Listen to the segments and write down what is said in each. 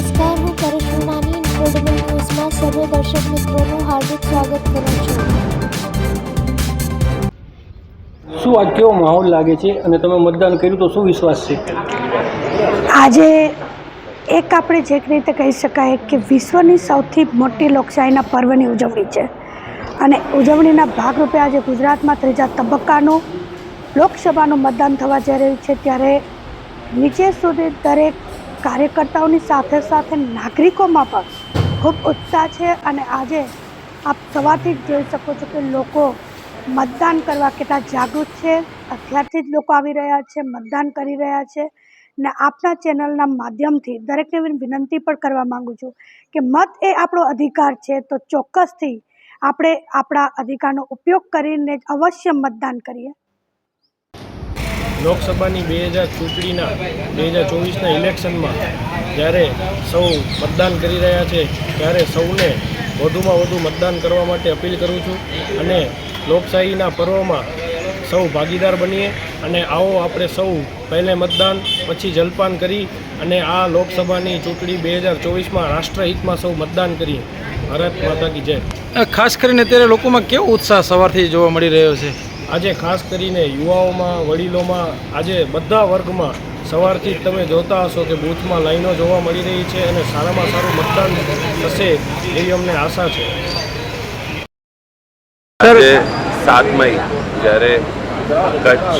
નમસ્કાર હું કરિશ્માની માની ઇન્ક્રેડિબલ ન્યૂઝમાં સર્વે દર્શક મિત્રોનું હાર્દિક સ્વાગત કરું છું. શું આજ કેવો માહોલ લાગે છે અને તમે મતદાન કર્યું તો શું વિશ્વાસ છે? આજે એક આપણે જે રીતે કહી શકાય કે વિશ્વની સૌથી મોટી લોકશાહીના પર્વની ઉજવણી છે. અને ઉજવણીના ભાગરૂપે આજે ગુજરાતમાં ત્રીજા તબક્કાનું લોકસભાનું મતદાન થવા જઈ રહ્યું છે. ત્યારે નીચે સુધી દરેક કાર્યકર્તાઓની સાથે સાથે નાગરિકોમાં પણ ખૂબ ઉત્સાહ છે અને આજે આપ સવારથી જ જોઈ શકો છો કે લોકો મતદાન કરવા કેટલા જાગૃત છે. અત્યારથી જ લોકો આવી રહ્યા છે, મતદાન કરી રહ્યા છે ને આપના ચેનલના માધ્યમથી દરેકને વિનંતી પણ કરવા માગું છું કે મત એ આપણો અધિકાર છે તો ચોક્કસથી આપણે આપણા અધિકારનો ઉપયોગ કરીને અવશ્ય મતદાન કરીએ. લોકસભાની બે હજાર ચૂંટણીના, બે હજાર ચોવીસના ઇલેક્શનમાં જ્યારે સૌ મતદાન કરી રહ્યા છે, ત્યારે સૌને વધુમાં વધુ મતદાન કરવા માટે અપીલ કરું છું અને લોકશાહીના પર્વમાં સૌ ભાગીદાર બનીએ અને આવો આપણે સૌ પહેલે મતદાન, પછી જલપાન કરી અને આ લોકસભાની ચૂંટણી બે હજાર ચોવીસમાં રાષ્ટ્રહિતમાં સૌ મતદાન કરીએ. ભારત માતા કી જય. ખાસ કરીને અત્યારે લોકોમાં કેવો ઉત્સાહ સવારથી જોવા મળી રહ્યો છે? આજે ખાસ કરીને યુવાઓમાં, વડીલોમાં, આજે બધા વર્ગમાં સવારથી જ તમે જોતા હશો કે બૂથમાં લાઈનો જોવા મળી રહી છે અને સારામાં સારું મતદાન થશે એવી અમને આશા છે. આજે સાત મઈ, જ્યારે કચ્છ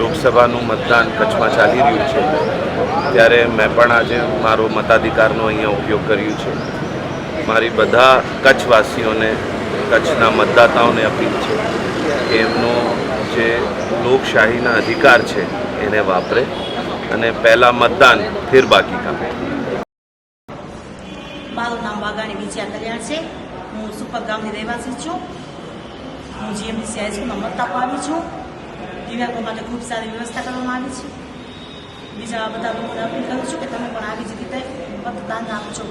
લોકસભાનું મતદાન કચ્છમાં ચાલી રહ્યું છે, ત્યારે મેં પણ આજે મારો મતાધિકારનો અહીંયા ઉપયોગ કર્યું છે. મારી બધા કચ્છવાસીઓને, કચ્છના મતદાતાઓને અપીલ છે. એમનો જે લોકશાહીના અધિકાર છે એને વાપરે અને પહેલાં મતદાન ફિર બાકી કામ. મારું નામ વાઘાણી વિજયા કલ્યાણ છે. હું સુપર ગામની રહેવાસી છું. હું જીએમડીસી હાઈસ્કૂલમાં મત આપવા આવી છું. દિવ્યાંગો માટે ખૂબ સારી વ્યવસ્થા કરવામાં આવી છે. બીજા બધા લોકોને અપીલ કરું છું કે તમે પણ આવી જ રીતે મતદાન આપજો.